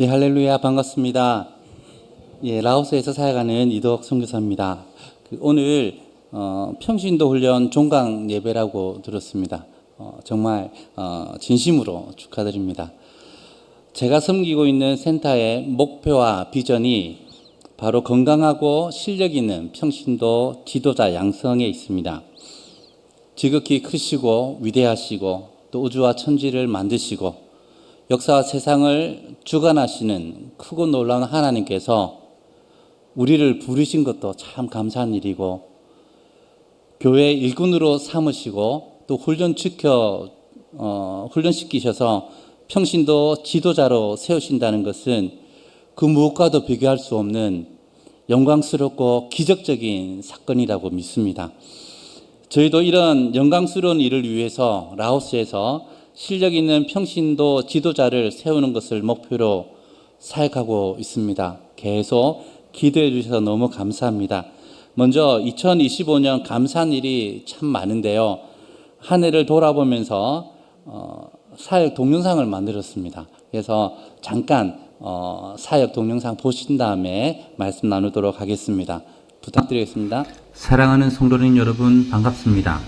예, 할렐루야 반갑습니다. 예, 라오스에서 사역하는 이덕 선교사입니다. 그 오늘 어, 평신도 훈련 종강 예배라고 들었습니다. 어, 정말 어, 진심으로 축하드립니다. 제가 섬기고 있는 센터의 목표와 비전이 바로 건강하고 실력 있는 평신도 지도자 양성에 있습니다. 지극히 크시고 위대하시고 또 우주와 천지를 만드시고 역사와 세상을 주관하시는 크고 놀라운 하나님께서 우리를 부르신 것도 참 감사한 일이고 교회 일꾼으로 삼으시고 또 훈련 지켜 어, 훈련시키셔서 평신도 지도자로 세우신다는 것은 그 무엇과도 비교할 수 없는 영광스럽고 기적적인 사건이라고 믿습니다. 저희도 이런 영광스러운 일을 위해서 라오스에서 실력 있는 평신도 지도자를 세우는 것을 목표로 사역하고 있습니다. 계속 기도해 주셔서 너무 감사합니다. 먼저 2025년 감사한 일이 참 많은데요. 한 해를 돌아보면서 어, 사역 동영상을 만들었습니다. 그래서 잠깐 어, 사역 동영상 보신 다음에 말씀 나누도록 하겠습니다. 부탁드리겠습니다. 사랑하는 성도님 여러분 반갑습니다.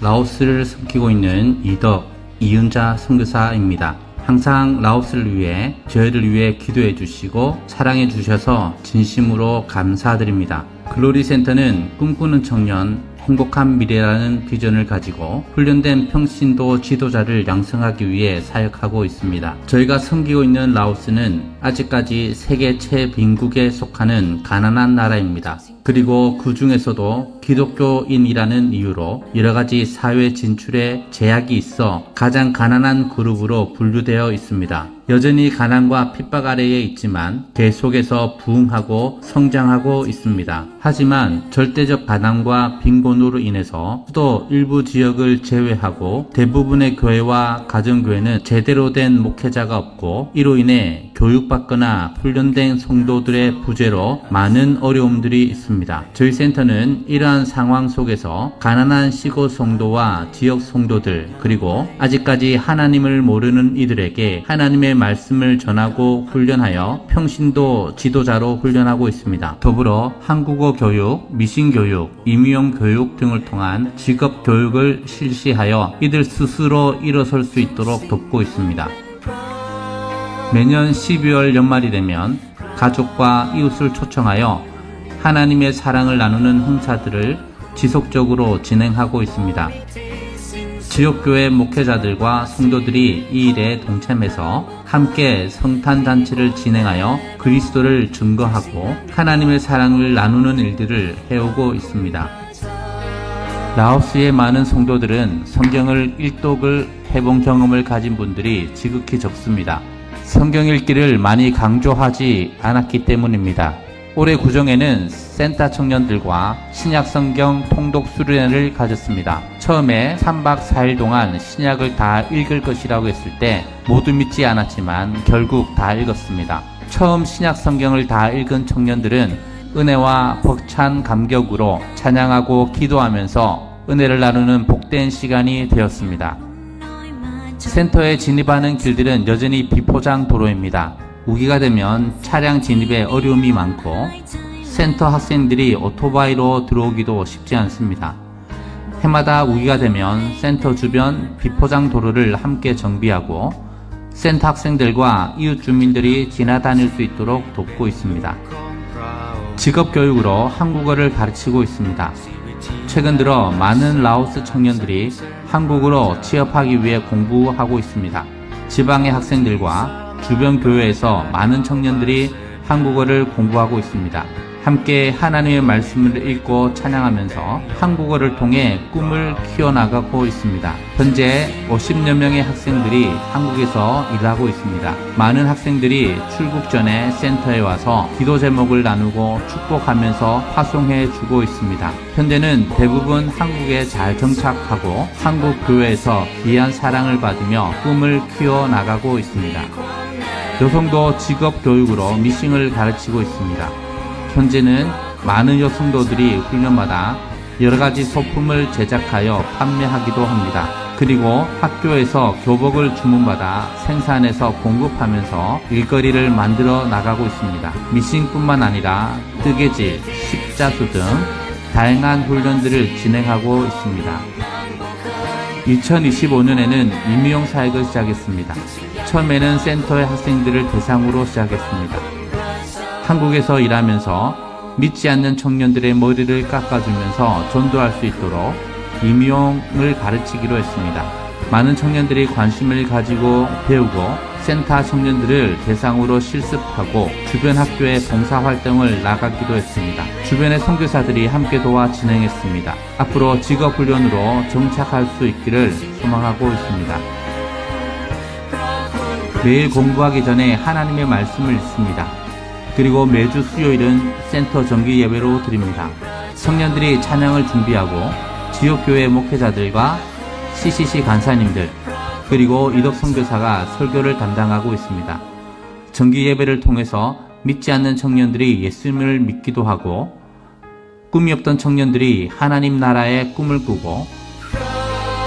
라오스를 섬기고 있는 이덕 이은자 선교사입니다. 항상 라오스를 위해 저희를 위해 기도해 주시고 사랑해 주셔서 진심으로 감사드립니다. 글로리 센터는 꿈꾸는 청년 행복한 미래라는 비전을 가지고 훈련된 평신도 지도자를 양성하기 위해 사역하고 있습니다. 저희가 섬기고 있는 라오스는 아직까지 세계 최빈국에 속하는 가난한 나라입니다. 그리고 그 중에서도 기독교인이라는 이유로 여러 가지 사회 진출에 제약이 있어 가장 가난한 그룹으로 분류되어 있습니다. 여전히 가난과 핍박 아래에 있지만 계속해서 부흥하고 성장하고 있습니다. 하지만 절대적 가난과 빈곤으로 인해서 또 일부 지역을 제외하고 대부분의 교회와 가정교회는 제대로 된 목회자가 없고 이로 인해 교육받거나 훈련된 성도들의 부재로 많은 어려움들이 있습니다. 저희 센터는 이러한 상황 속에서 가난한 시골 성도와 지역 성도들 그리고 아직까지 하나님을 모르는 이들에게 하나님의 말씀을 전하고 훈련하여 평신도 지도자로 훈련하고 있습니다. 더불어 한국어 교육, 미신 교육, 임용 교육 등을 통한 직업 교육을 실시하여 이들 스스로 일어설 수 있도록 돕고 있습니다. 매년 12월 연말이 되면 가족과 이웃을 초청하여 하나님의 사랑을 나누는 행사들을 지속적으로 진행하고 있습니다. 지역교회 목회자들과 성도들이 이 일에 동참해서 함께 성탄잔치를 진행하여 그리스도를 증거하고 하나님의 사랑을 나누는 일들을 해오고 있습니다. 라오스의 많은 성도들은 성경을 일독을 해본 경험을 가진 분들이 지극히 적습니다. 성경 읽기를 많이 강조하지 않았기 때문입니다. 올해 구정에는 센터 청년들과 신약 성경 통독 수련회를 가졌습니다. 처음에 3박 4일 동안 신약을 다 읽을 것이라고 했을 때 모두 믿지 않았지만 결국 다 읽었습니다. 처음 신약 성경을 다 읽은 청년들은 은혜와 벅찬 감격으로 찬양하고 기도하면서 은혜를 나누는 복된 시간이 되었습니다. 센터에 진입하는 길들은 여전히 비포장 도로입니다. 우기가 되면 차량 진입에 어려움이 많고 센터 학생들이 오토바이로 들어오기도 쉽지 않습니다. 해마다 우기가 되면 센터 주변 비포장 도로를 함께 정비하고 센터 학생들과 이웃 주민들이 지나다닐 수 있도록 돕고 있습니다. 직업 교육으로 한국어를 가르치고 있습니다. 최근 들어 많은 라오스 청년들이 한국으로 취업하기 위해 공부하고 있습니다. 지방의 학생들과 주변 교회에서 많은 청년들이 한국어를 공부하고 있습니다. 함께 하나님의 말씀을 읽고 찬양하면서 한국어를 통해 꿈을 키워나가고 있습니다. 현재 50여 명의 학생들이 한국에서 일하고 있습니다. 많은 학생들이 출국 전에 센터에 와서 기도 제목을 나누고 축복하면서 파송해 주고 있습니다. 현재는 대부분 한국에 잘 정착하고 한국 교회에서 귀한 사랑을 받으며 꿈을 키워나가고 있습니다. 여성도 직업 교육으로 미싱을 가르치고 있습니다. 현재는 많은 여성도들이 훈련마다 여러 가지 소품을 제작하여 판매하기도 합니다. 그리고 학교에서 교복을 주문받아 생산해서 공급하면서 일거리를 만들어 나가고 있습니다. 미싱뿐만 아니라 뜨개질, 십자수 등 다양한 훈련들을 진행하고 있습니다. 2025년에는 임용 사역을 시작했습니다. 처음에는 센터의 학생들을 대상으로 시작했습니다. 한국에서 일하면서 믿지 않는 청년들의 머리를 깎아주면서 전도할 수 있도록 임용을 가르치기로 했습니다. 많은 청년들이 관심을 가지고 배우고 센터 청년들을 대상으로 실습하고 주변 학교에 봉사 활동을 나가기도 했습니다. 주변의 선교사들이 함께 도와 진행했습니다. 앞으로 직업 훈련으로 정착할 수 있기를 소망하고 있습니다. 매일 공부하기 전에 하나님의 말씀을 읽습니다. 그리고 매주 수요일은 센터 정기 예배로 드립니다. 청년들이 찬양을 준비하고 지역교회 목회자들과 CCC 간사님들 그리고 이덕 선교사가 설교를 담당하고 있습니다. 정기 예배를 통해서 믿지 않는 청년들이 예수님을 믿기도 하고 꿈이 없던 청년들이 하나님 나라의 꿈을 꾸고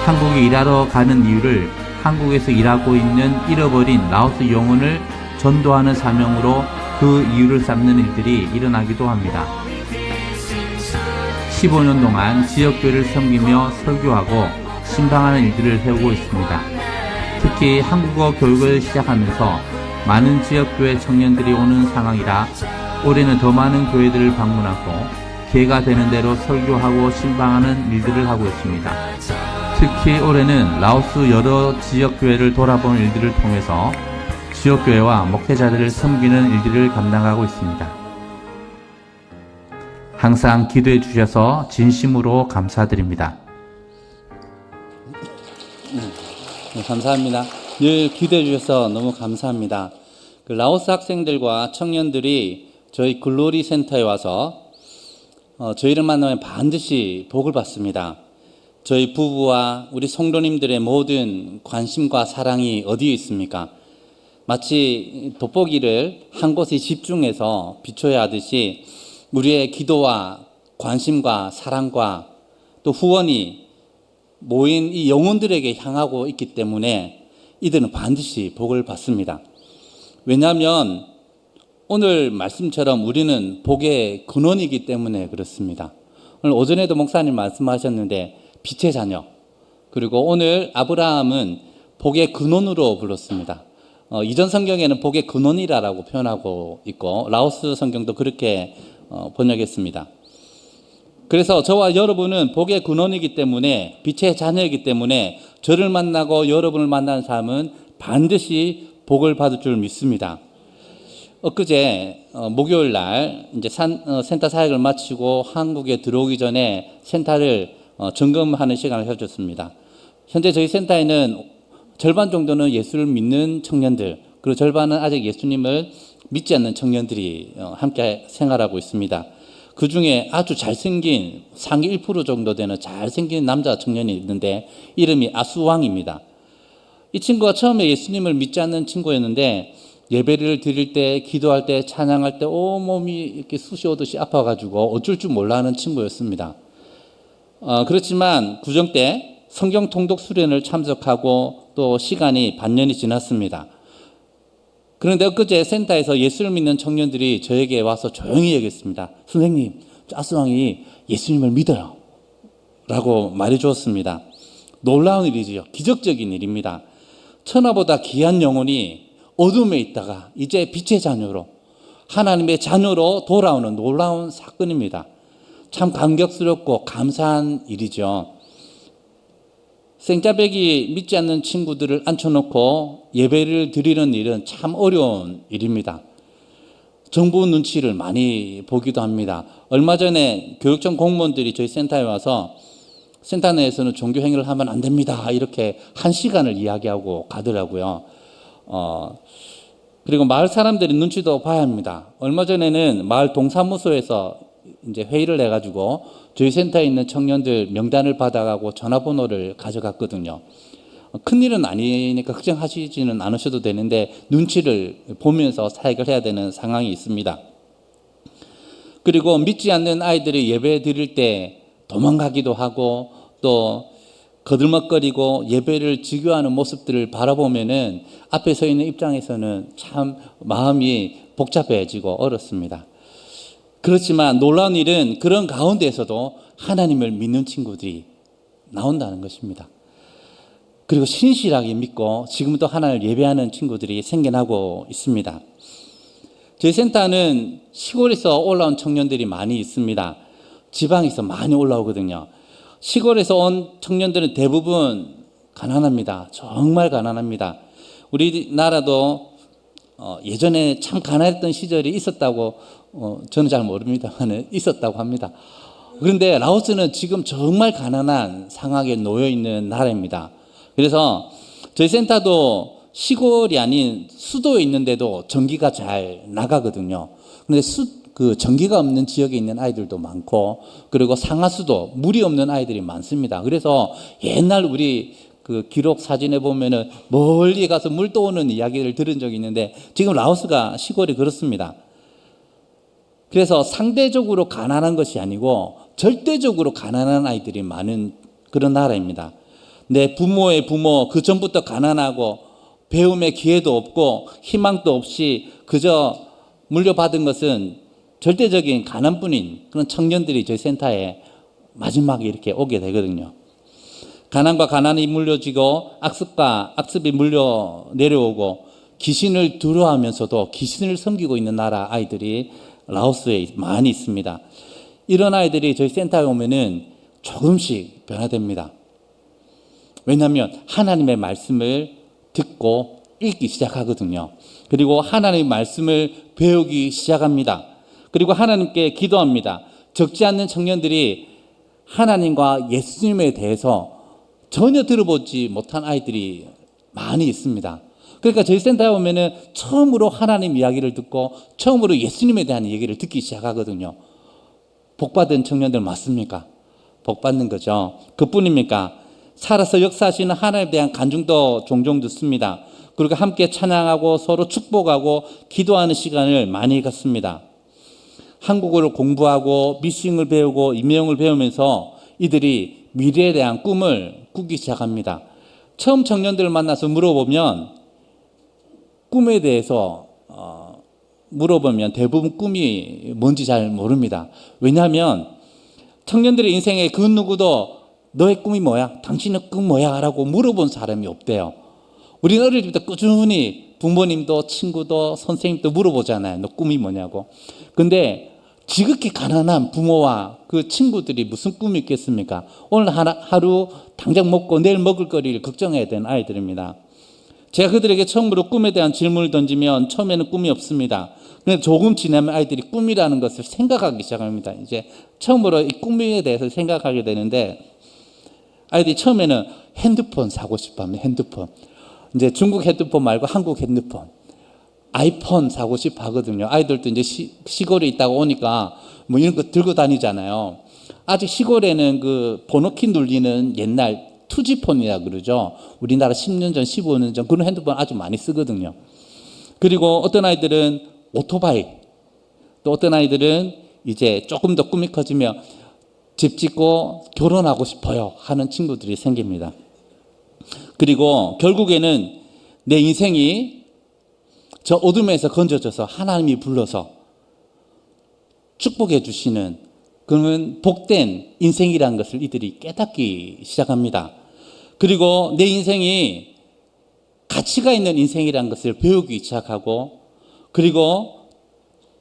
한국에 일하러 가는 이유를 한국에서 일하고 있는 잃어버린 라오스 영혼을 전도하는 사명으로 그 이유를 삼는 일들이 일어나기도 합니다. 15년 동안 지역교회를 섬기며 설교하고 신방하는 일들을 해오고 있습니다. 특히 한국어 교육을 시작하면서 많은 지역교회 청년들이 오는 상황이라 올해는 더 많은 교회들을 방문하고 기회가 되는 대로 설교하고 신방하는 일들을 하고 있습니다. 특히 올해는 라오스 여러 지역교회를 돌아본 일들을 통해서 지역교회와 목회자들을 섬기는 일들을 감당하고 있습니다. 항상 기도해 주셔서 진심으로 감사드립니다. 네, 감사합니다. 늘 기도해 주셔서 너무 감사합니다. 그 라오스 학생들과 청년들이 저희 글로리 센터에 와서 어, 저희를 만나면 반드시 복을 받습니다. 저희 부부와 우리 성도님들의 모든 관심과 사랑이 어디에 있습니까? 마치 돋보기를 한 곳에 집중해서 비춰야 하듯이 우리의 기도와 관심과 사랑과 또 후원이 모인 이 영혼들에게 향하고 있기 때문에 이들은 반드시 복을 받습니다. 왜냐하면 오늘 말씀처럼 우리는 복의 근원이기 때문에 그렇습니다. 오늘 오전에도 목사님 말씀하셨는데 빛의 자녀 그리고 오늘 아브라함은 복의 근원으로 불렀습니다. 어, 이전 성경에는 복의 근원이라고 표현하고 있고 라오스 성경도 그렇게 어, 번역했습니다. 그래서 저와 여러분은 복의 근원이기 때문에 빛의 자녀이기 때문에 저를 만나고 여러분을 만나는 사람은 반드시 복을 받을 줄 믿습니다. 엊그제 어, 목요일 날 이제 산, 어, 센터 사역을 마치고 한국에 들어오기 전에 센터를 어, 점검하는 시간을 가졌습니다. 현재 저희 센터에는 절반 정도는 예수를 믿는 청년들, 그리고 절반은 아직 예수님을 믿지 않는 청년들이 어, 함께 생활하고 있습니다. 그 중에 아주 잘생긴 상위 1% 정도 되는 잘생긴 남자 청년이 있는데 이름이 아수왕입니다. 이 친구가 처음에 예수님을 믿지 않는 친구였는데 예배를 드릴 때, 기도할 때, 찬양할 때 온몸이 이렇게 쑤시오듯이 아파가지고 어쩔 줄 몰라 하는 친구였습니다. 어, 그렇지만 구정 때 성경 통독 수련을 참석하고 또 시간이 반년이 지났습니다. 그런데 엊그제 센터에서 예수를 믿는 청년들이 저에게 와서 조용히 얘기했습니다. 선생님, 짜스왕이 예수님을 믿어요. 라고 말해 주었습니다. 놀라운 일이지요. 기적적인 일입니다. 천하보다 귀한 영혼이 어둠에 있다가 이제 빛의 자녀로 하나님의 자녀로 돌아오는 놀라운 사건입니다. 참 감격스럽고 감사한 일이죠. 생자백이 믿지 않는 친구들을 앉혀놓고 예배를 드리는 일은 참 어려운 일입니다. 정부 눈치를 많이 보기도 합니다. 얼마 전에 교육청 공무원들이 저희 센터에 와서 센터 내에서는 종교 행위를 하면 안 됩니다. 이렇게 한 시간을 이야기하고 가더라고요. 어, 그리고 마을 사람들이 눈치도 봐야 합니다. 얼마 전에는 마을 동사무소에서 이제 회의를 해가지고 저희 센터에 있는 청년들 명단을 받아가고 전화번호를 가져갔거든요. 큰 일은 아니니까 걱정하시지는 않으셔도 되는데 눈치를 보면서 사역을 해야 되는 상황이 있습니다. 그리고 믿지 않는 아이들이 예배 드릴 때 도망가기도 하고 또 거들먹거리고 예배를 지교하는 모습들을 바라보면은 앞에 서 있는 입장에서는 참 마음이 복잡해지고 어렵습니다. 그렇지만 놀라운 일은 그런 가운데에서도 하나님을 믿는 친구들이 나온다는 것입니다. 그리고 신실하게 믿고 지금도 하나님을 예배하는 친구들이 생겨나고 있습니다. 저희 센터는 시골에서 올라온 청년들이 많이 있습니다. 지방에서 많이 올라오거든요. 시골에서 온 청년들은 대부분 가난합니다. 정말 가난합니다. 우리나라도 어, 예전에 참 가난했던 시절이 있었다고 어, 저는 잘 모릅니다만 있었다고 합니다. 그런데 라오스는 지금 정말 가난한 상황에 놓여 있는 나라입니다. 그래서 저희 센터도 시골이 아닌 수도에 있는데도 전기가 잘 나가거든요. 근데 수, 그 전기가 없는 지역에 있는 아이들도 많고 그리고 상하수도 물이 없는 아이들이 많습니다. 그래서 옛날 우리 그 기록 사진에 보면은 멀리 가서 물 떠오는 이야기를 들은 적이 있는데 지금 라오스가 시골이 그렇습니다. 그래서 상대적으로 가난한 것이 아니고 절대적으로 가난한 아이들이 많은 그런 나라입니다. 내 부모의 부모 그 전부터 가난하고 배움의 기회도 없고 희망도 없이 그저 물려받은 것은 절대적인 가난뿐인 그런 청년들이 저희 센터에 마지막에 이렇게 오게 되거든요. 가난과 가난이 물려지고 악습과 악습이 물려 내려오고 귀신을 두려워하면서도 귀신을 섬기고 있는 나라 아이들이 라오스에 많이 있습니다. 이런 아이들이 저희 센터에 오면은 조금씩 변화됩니다. 왜냐하면 하나님의 말씀을 듣고 읽기 시작하거든요. 그리고 하나님의 말씀을 배우기 시작합니다. 그리고 하나님께 기도합니다. 적지 않는 청년들이 하나님과 예수님에 대해서 전혀 들어보지 못한 아이들이 많이 있습니다. 그러니까 저희 센터에 오면은 처음으로 하나님 이야기를 듣고 처음으로 예수님에 대한 얘기를 듣기 시작하거든요. 복받은 청년들 맞습니까? 복받는 거죠. 그뿐입니까? 살아서 역사하시는 하나님에 대한 간증도 종종 듣습니다. 그리고 함께 찬양하고 서로 축복하고 기도하는 시간을 많이 갖습니다. 한국어를 공부하고 미싱을 배우고 임명을 배우면서 이들이 미래에 대한 꿈을 꾸기 시작합니다. 처음 청년들을 만나서 물어보면 꿈에 대해서 어, 물어보면 대부분 꿈이 뭔지 잘 모릅니다. 왜냐하면 청년들의 인생에 그 누구도 너의 꿈이 뭐야? 당신의 꿈 뭐야? 라고 물어본 사람이 없대요. 우리는 어릴 때부터 꾸준히 부모님도 친구도 선생님도 물어보잖아요. 너 꿈이 뭐냐고. 근데 지극히 가난한 부모와 그 친구들이 무슨 꿈이 있겠습니까? 오늘 하루 당장 먹고 내일 먹을 거리를 걱정해야 되는 아이들입니다. 제가 그들에게 처음으로 꿈에 대한 질문을 던지면 처음에는 꿈이 없습니다. 근데 조금 지나면 아이들이 꿈이라는 것을 생각하기 시작합니다. 이제 처음으로 이 꿈에 대해서 생각하게 되는데 아이들이 처음에는 핸드폰 사고 싶어 합니다. 핸드폰. 이제 중국 핸드폰 말고 한국 핸드폰. 아이폰 사고 싶어 하거든요. 아이들도 이제 시, 시골에 있다가 오니까 뭐 이런 거 들고 다니잖아요. 아직 시골에는 그 번호키 눌리는 옛날 투지폰이라 그러죠. 우리나라 10년 전, 15년 전 그런 핸드폰 아주 많이 쓰거든요. 그리고 어떤 아이들은 오토바이, 또 어떤 아이들은 이제 조금 더 꿈이 커지면 집 짓고 결혼하고 싶어요 하는 친구들이 생깁니다. 그리고 결국에는 내 인생이 저 어둠에서 건져져서 하나님이 불러서 축복해 주시는 그러면 복된 인생이라는 것을 이들이 깨닫기 시작합니다. 그리고 내 인생이 가치가 있는 인생이라는 것을 배우기 시작하고 그리고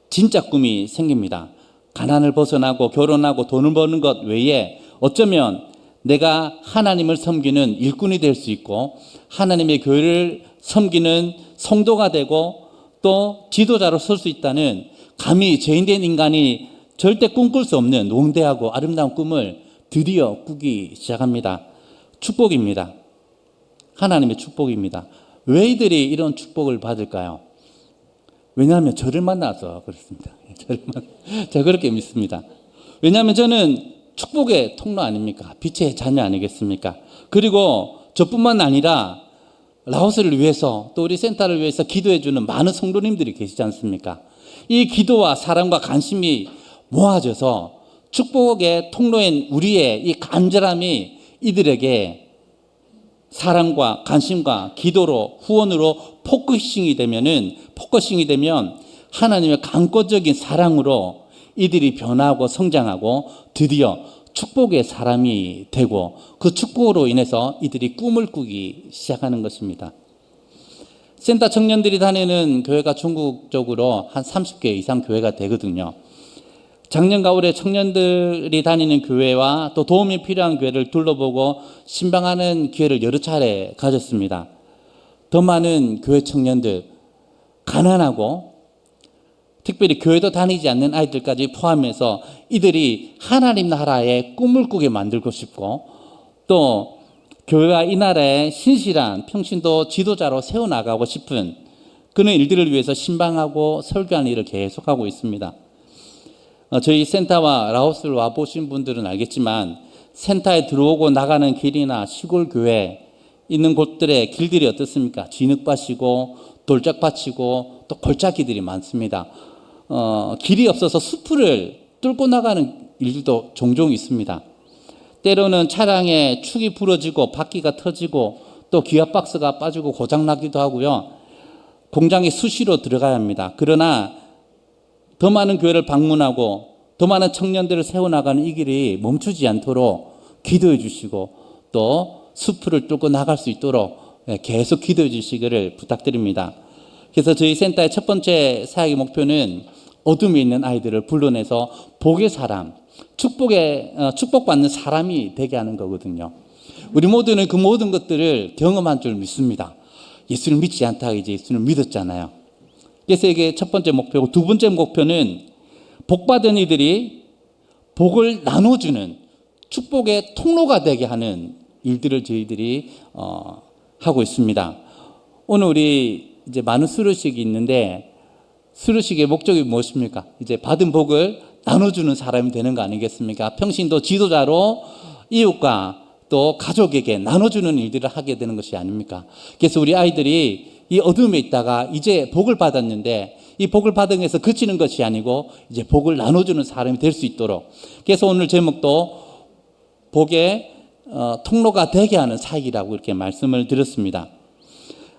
진짜 꿈이 생깁니다. 가난을 벗어나고 결혼하고 돈을 버는 것 외에 어쩌면 내가 하나님을 섬기는 일꾼이 될 수 있고 하나님의 교회를 섬기는 성도가 되고 또 지도자로 설 수 있다는 감히 죄인된 인간이 절대 꿈꿀 수 없는 농대하고 아름다운 꿈을 드디어 꾸기 시작합니다. 축복입니다. 하나님의 축복입니다. 왜 이들이 이런 축복을 받을까요? 왜냐하면 저를 만나서 그렇습니다. 저를 만, 제가 그렇게 믿습니다. 왜냐하면 저는 축복의 통로 아닙니까? 빛의 자녀 아니겠습니까? 그리고 저뿐만 아니라 라오스를 위해서 또 우리 센터를 위해서 기도해주는 많은 성도님들이 계시지 않습니까? 이 기도와 사랑과 관심이 모아져서 축복의 통로인 우리의 이 간절함이 이들에게 사랑과 관심과 기도로 후원으로 포커싱이 되면은 포커싱이 되면 하나님의 강권적인 사랑으로 이들이 변하고 성장하고 드디어 축복의 사람이 되고 그 축복으로 인해서 이들이 꿈을 꾸기 시작하는 것입니다. 센터 청년들이 다니는 교회가 전국적으로 한 30개 이상 교회가 되거든요. 작년과 올해 청년들이 다니는 교회와 또 도움이 필요한 교회를 둘러보고 신방하는 기회를 여러 차례 가졌습니다. 더 많은 교회 청년들, 가난하고 특별히 교회도 다니지 않는 아이들까지 포함해서 이들이 하나님 나라의 꿈을 꾸게 만들고 싶고 또 교회가 이 나라의 신실한 평신도 지도자로 세워나가고 싶은 그런 일들을 위해서 신방하고 설교하는 일을 계속하고 있습니다. 어, 저희 센터와 라오스를 와 보신 분들은 알겠지만 센터에 들어오고 나가는 길이나 시골 교회 있는 곳들의 길들이 어떻습니까? 진흙밭이고 돌짝밭이고 또 골짜기들이 많습니다. 어, 길이 없어서 숲을 뚫고 나가는 일들도 종종 있습니다. 때로는 차량에 축이 부러지고 바퀴가 터지고 또 기압 박스가 빠지고 고장 나기도 하고요. 공장에 수시로 들어가야 합니다. 그러나 더 많은 교회를 방문하고 더 많은 청년들을 세워나가는 이 길이 멈추지 않도록 기도해 주시고 또 숲을 뚫고 나갈 수 있도록 예, 계속 기도해 주시기를 부탁드립니다. 그래서 저희 센터의 첫 번째 사역의 목표는 어둠에 있는 아이들을 불러내서 복의 사람, 축복의 어, 축복받는 사람이 되게 하는 거거든요. 우리 모두는 그 모든 것들을 경험한 줄 믿습니다. 예수를 믿지 않다가 이제 예수를 믿었잖아요. 이게 첫 번째 목표고 두 번째 목표는 복받은 이들이 복을 나눠주는 축복의 통로가 되게 하는 일들을 저희들이 어, 하고 있습니다. 오늘 우리 이제 많은 수료식이 있는데 수료식의 목적이 무엇입니까? 이제 받은 복을 나눠주는 사람이 되는 거 아니겠습니까? 평신도 지도자로 이웃과 또 가족에게 나눠주는 일들을 하게 되는 것이 아닙니까? 그래서 우리 아이들이 이 어둠에 있다가 이제 복을 받았는데 이 복을 받은 것에서 그치는 것이 아니고 이제 복을 나눠주는 사람이 될 수 있도록 그래서 오늘 제목도 복의 어, 통로가 되게 하는 사역이라고 이렇게 말씀을 드렸습니다.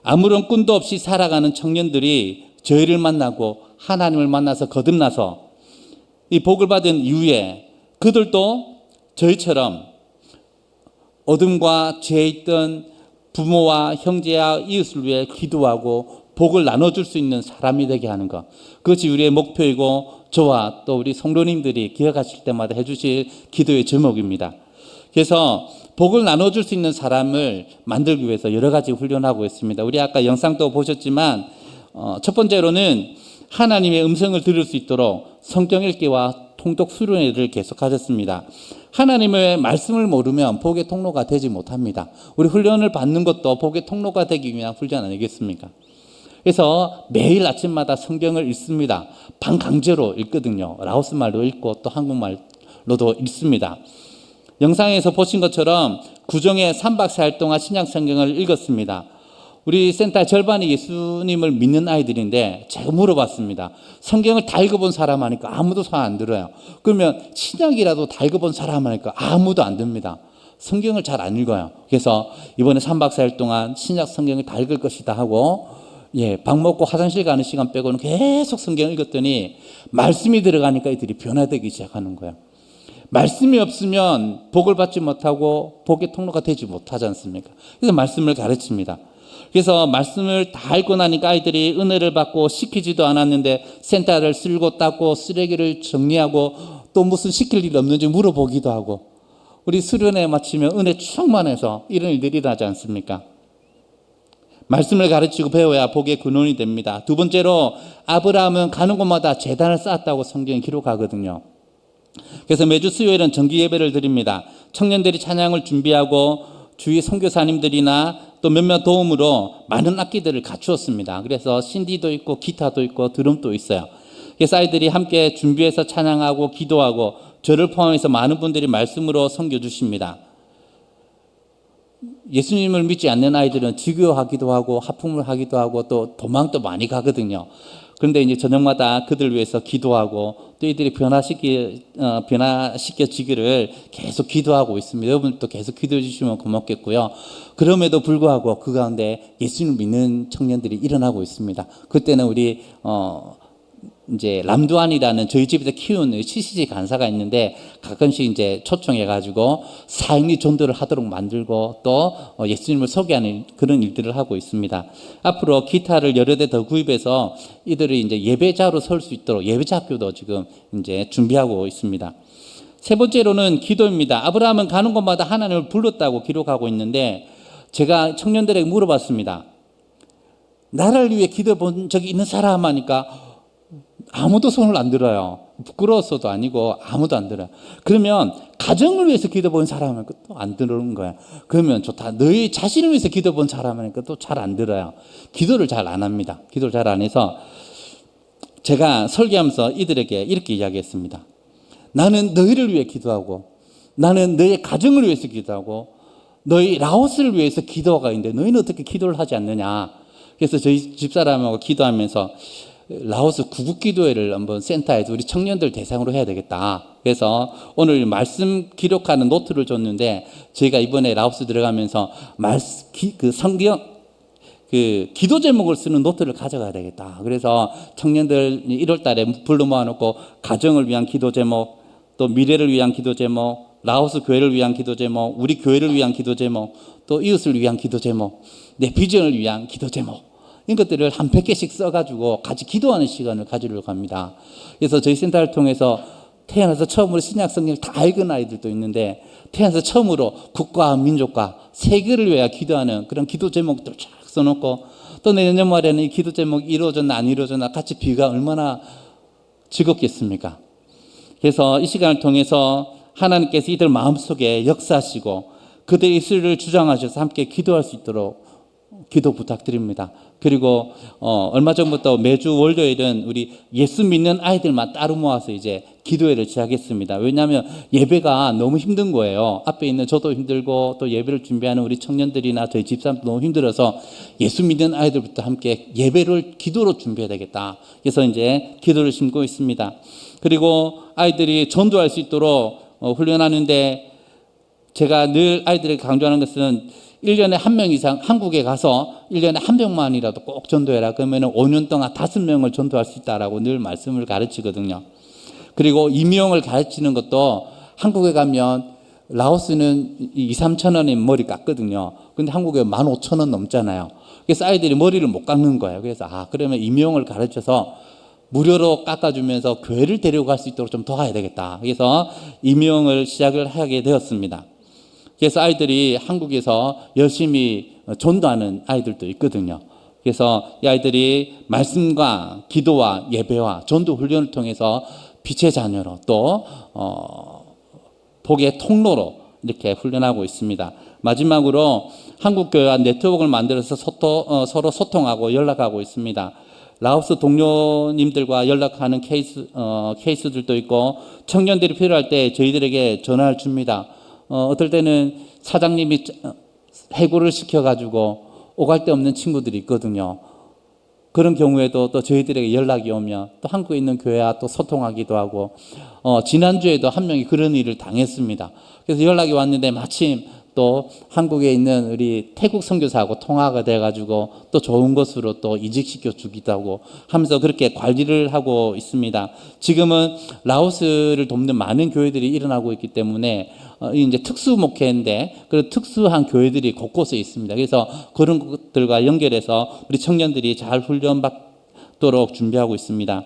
아무런 꿈도 없이 살아가는 청년들이 저희를 만나고 하나님을 만나서 거듭나서 이 복을 받은 이후에 그들도 저희처럼 어둠과 죄에 있던 부모와 형제와 이웃을 위해 기도하고 복을 나눠줄 수 있는 사람이 되게 하는 것. 그것이 우리의 목표이고 저와 또 우리 성도님들이 기억하실 때마다 해주실 기도의 제목입니다. 그래서 복을 나눠줄 수 있는 사람을 만들기 위해서 여러 가지 훈련하고 있습니다. 우리 아까 영상도 보셨지만 어, 첫 번째로는 하나님의 음성을 들을 수 있도록 성경 읽기와 통독 수련회를 계속하셨습니다. 하나님의 말씀을 모르면 복의 통로가 되지 못합니다. 우리 훈련을 받는 것도 복의 통로가 되기 위한 훈련 아니겠습니까? 그래서 매일 아침마다 성경을 읽습니다. 반강제로 읽거든요. 라오스 말도 읽고 또 한국말로도 읽습니다. 영상에서 보신 것처럼 구정에 3박 4일 동안 신약 성경을 읽었습니다. 우리 센터 절반이 예수님을 믿는 아이들인데 제가 물어봤습니다. 성경을 다 읽어본 사람 하니까 아무도 손안 들어요. 그러면 신약이라도 다 읽어본 사람 하니까 아무도 안 듭니다. 성경을 잘 안 읽어요. 그래서 이번에 3박 4일 동안 신약 성경을 다 읽을 것이다 하고 예, 밥 먹고 화장실 가는 시간 빼고는 계속 성경을 읽었더니 말씀이 들어가니까 이들이 변화되기 시작하는 거예요. 말씀이 없으면 복을 받지 못하고 복의 통로가 되지 못하지 않습니까? 그래서 말씀을 가르칩니다. 그래서 말씀을 다 읽고 나니까 아이들이 은혜를 받고 시키지도 않았는데 센터를 쓸고 닦고 쓰레기를 정리하고 또 무슨 시킬 일 없는지 물어보기도 하고 우리 수련회 마치면 은혜 충만해서 이런 일들이 일어나지 않습니까? 말씀을 가르치고 배워야 복의 근원이 됩니다. 두 번째로 아브라함은 가는 곳마다 재단을 쌓았다고 성경이 기록하거든요. 그래서 매주 수요일은 정기 예배를 드립니다. 청년들이 찬양을 준비하고 주위 선교사님들이나 또 몇몇 도움으로 많은 악기들을 갖추었습니다. 그래서 신디도 있고 기타도 있고 드럼도 있어요. 그래서 아이들이 함께 준비해서 찬양하고 기도하고 저를 포함해서 많은 분들이 말씀으로 섬겨 주십니다. 예수님을 믿지 않는 아이들은 지교하기도 하고 하품을 하기도 하고 또 도망도 많이 가거든요. 그런데 이제 저녁마다 그들 위해서 기도하고 또 이들이 변화시키 어, 변화시켜지기를 계속 기도하고 있습니다. 여러분도 계속 기도해 주시면 고맙겠고요. 그럼에도 불구하고 그 가운데 예수님을 믿는 청년들이 일어나고 있습니다. 그때는 우리 어 이제 람두안이라는 저희 집에서 키우는 CCG 간사가 있는데 가끔씩 이제 초청해 가지고 사행리 전도를 하도록 만들고 또 어, 예수님을 소개하는 그런 일들을 하고 있습니다. 앞으로 기타를 여러 대 더 구입해서 이들이 이제 예배자로 설 수 있도록 예배자 학교도 지금 이제 준비하고 있습니다. 세 번째로는 기도입니다. 아브라함은 가는 곳마다 하나님을 불렀다고 기록하고 있는데 제가 청년들에게 물어봤습니다. 나를 위해 기도해 본 적이 있는 사람 하니까 아무도 손을 안 들어요. 부끄러웠어도 아니고 아무도 안 들어요. 그러면 가정을 위해서 기도 본 사람은 또 안 들어오는 거야. 그러면 좋다. 너희 자신을 위해서 기도 본 사람은 또 잘 안 들어요. 기도를 잘 안 합니다. 기도를 잘 안 해서 제가 설교하면서 이들에게 이렇게 이야기했습니다. 나는 너희를 위해 기도하고 나는 너희 가정을 위해서 기도하고 너희 라오스를 위해서 기도가 있는데 너희는 어떻게 기도를 하지 않느냐. 그래서 저희 집사람하고 기도하면서 라오스 구국기도회를 한번 센터에서 우리 청년들 대상으로 해야 되겠다. 그래서 오늘 말씀 기록하는 노트를 줬는데 저희가 이번에 라오스 들어가면서 말씀 그 성경 그 기도 제목을 쓰는 노트를 가져가야 되겠다. 그래서 청년들 1월 달에 불러 모아놓고 가정을 위한 기도 제목, 또 미래를 위한 기도 제목, 라오스 교회를 위한 기도 제목, 우리 교회를 위한 기도 제목, 또 이웃을 위한 기도 제목, 내 비전을 위한 기도 제목. 이런 것들을 한 100개씩 써가지고 같이 기도하는 시간을 가지려고 합니다. 그래서 저희 센터를 통해서 태어나서 처음으로 신약 성경을 다 읽은 아이들도 있는데 태어나서 처음으로 국가와 민족과 세계를 위하여 기도하는 그런 기도 제목들을 쫙 써놓고 또 내년 말에는 이 기도 제목이 이루어졌나 안 이루어졌나 같이 비가 얼마나 즐겁겠습니까? 그래서 이 시간을 통해서 하나님께서 이들 마음속에 역사하시고 그들의 입술을 주장하셔서 함께 기도할 수 있도록 기도 부탁드립니다. 그리고 어, 얼마 전부터 매주 월요일은 우리 예수 믿는 아이들만 따로 모아서 이제 기도회를 시작했습니다. 왜냐하면 예배가 너무 힘든 거예요. 앞에 있는 저도 힘들고 또 예배를 준비하는 우리 청년들이나 저희 집사람도 너무 힘들어서 예수 믿는 아이들부터 함께 예배를 기도로 준비해야 되겠다. 그래서 이제 기도를 심고 있습니다. 그리고 아이들이 전도할 수 있도록 어, 훈련하는데 제가 늘 아이들에게 강조하는 것은 1년에 한 명 이상 한국에 가서 1년에 한 명만이라도 꼭 전도해라. 그러면 5년 동안 다섯 명을 전도할 수 있다라고 늘 말씀을 가르치거든요. 그리고 임용을 가르치는 것도 한국에 가면 라오스는 2, 3천 원에 머리 깎거든요. 근데 한국에 1 5 0원 넘잖아요. 그래서 아이들이 머리를 못 깎는 거예요. 그래서 아, 그러면 임용을 가르쳐서 무료로 깎아주면서 교회를 데려갈 수 있도록 좀 도와야 되겠다. 그래서 임용을 시작을 하게 되었습니다. 그래서 아이들이 한국에서 열심히 전도하는 아이들도 있거든요. 그래서 이 아이들이 말씀과 기도와 예배와 전도 훈련을 통해서 빛의 자녀로 또 어, 복의 통로로 이렇게 훈련하고 있습니다. 마지막으로 한국 교회와 네트워크를 만들어서 소통, 어, 서로 소통하고 연락하고 있습니다. 라오스 동료님들과 연락하는 케이스, 어, 케이스들도 있고 청년들이 필요할 때 저희들에게 전화를 줍니다. 어, 어떨 때는 사장님이 해고를 시켜가지고 오갈 데 없는 친구들이 있거든요. 그런 경우에도 또 저희들에게 연락이 오면 또 한국에 있는 교회와 또 소통하기도 하고, 어, 지난주에도 한 명이 그런 일을 당했습니다. 그래서 연락이 왔는데 마침 또 한국에 있는 우리 태국 선교사하고 통화가 돼가지고 또 좋은 곳으로 또 이직시켜 주기도 하고 하면서 그렇게 관리를 하고 있습니다. 지금은 라오스를 돕는 많은 교회들이 일어나고 있기 때문에 어, 이제 특수 목회인데 그 특수한 교회들이 곳곳에 있습니다. 그래서 그런 것들과 연결해서 우리 청년들이 잘 훈련받도록 준비하고 있습니다.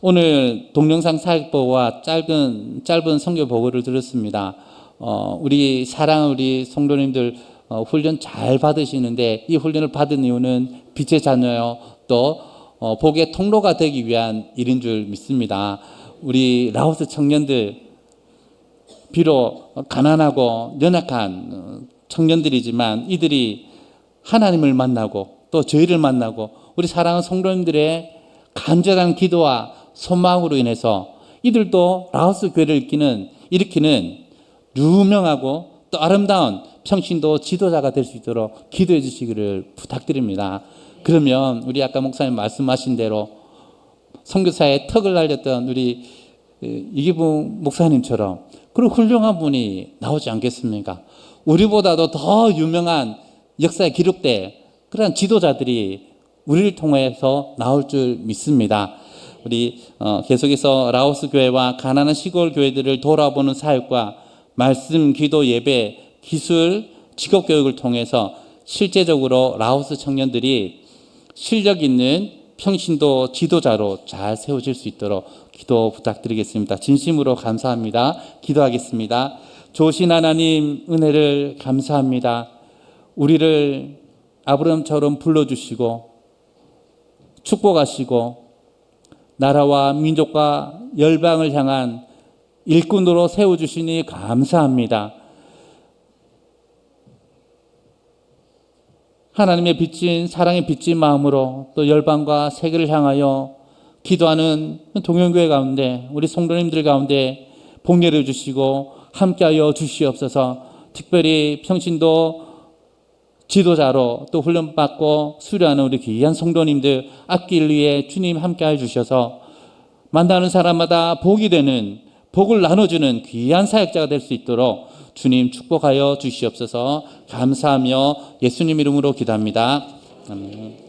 오늘 동영상 사역보와 짧은 짧은 선교 보고를 들었습니다. 어, 우리 사랑 우리 성도님들 어, 훈련 잘 받으시는데 이 훈련을 받은 이유는 빛의 자녀요 또 어, 복의 통로가 되기 위한 일인 줄 믿습니다. 우리 라오스 청년들 비록 가난하고 연약한 어, 청년들이지만 이들이 하나님을 만나고 또 저희를 만나고 우리 사랑하는 성도님들의 간절한 기도와 소망으로 인해서 이들도 라오스 교회를 일으키는, 일으키는 유명하고 또 아름다운 평신도 지도자가 될 수 있도록 기도해 주시기를 부탁드립니다. 그러면 우리 아까 목사님 말씀하신 대로 선교사의 턱을 날렸던 우리 에, 이기붕 목사님처럼 그런 훌륭한 분이 나오지 않겠습니까? 우리보다도 더 유명한 역사에 기록된 그런 지도자들이 우리를 통해서 나올 줄 믿습니다. 우리 어, 계속해서 라오스 교회와 가난한 시골 교회들을 돌아보는 사역과 말씀, 기도, 예배, 기술, 직업 교육을 통해서 실제적으로 라오스 청년들이 실력 있는 평신도 지도자로 잘 세워질 수 있도록 기도 부탁드리겠습니다. 진심으로 감사합니다. 기도하겠습니다. 조신 하나님 은혜를 감사합니다. 우리를 아브라함처럼 불러주시고 축복하시고 나라와 민족과 열방을 향한 일꾼으로 세워주시니 감사합니다. 하나님의 빚진 사랑의 빚진 마음으로 또 열방과 세계를 향하여 기도하는 동영교회 가운데 우리 성도님들 가운데 복렬해 주시고 함께하여 주시옵소서. 특별히 평신도 지도자로 또 훈련받고 수료하는 우리 귀한 성도님들 앞길 위해 주님 함께해 주셔서 만나는 사람마다 복이 되는 복을 나눠주는 귀한 사역자가 될 수 있도록 주님 축복하여 주시옵소서 감사하며 예수님 이름으로 기도합니다. 아멘.